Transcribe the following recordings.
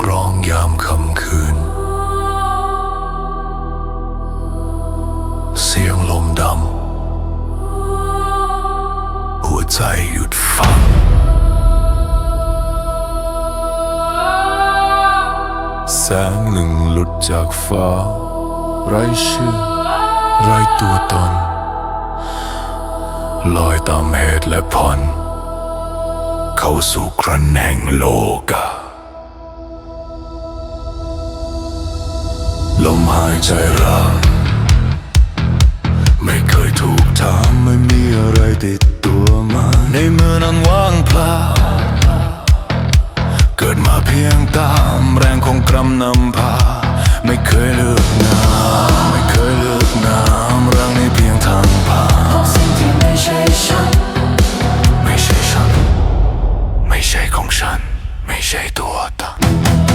กรองยามค่ำคืน เสียงลมดำ หัวใจหยุดฟัง แสงหนึ่งหลุดจากฟ้า ไร้ชื่อ ไร้ตัวตน ลอยตามเหตุและผลเข้าสู่ครันแห่งโลกา ลมหายใจรักไม่เคยถูกถามไม่มีอะไรติดตัวมา ในเมื่อนั้นว่างเปล่า เกิดมาเพียงตามแรงของกรรมนำพา ไม่เคยเลือกน้ำไม่เคยเลือกน้ำร่างในเพียงทางผ่านของสิ่งที่ไม่ใช่ฉัน ไม่ใช่ฉัน ไม่ใช่ของฉัน ไม่ใช่ตัวตน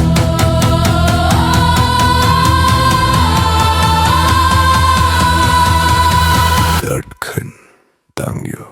Thank you.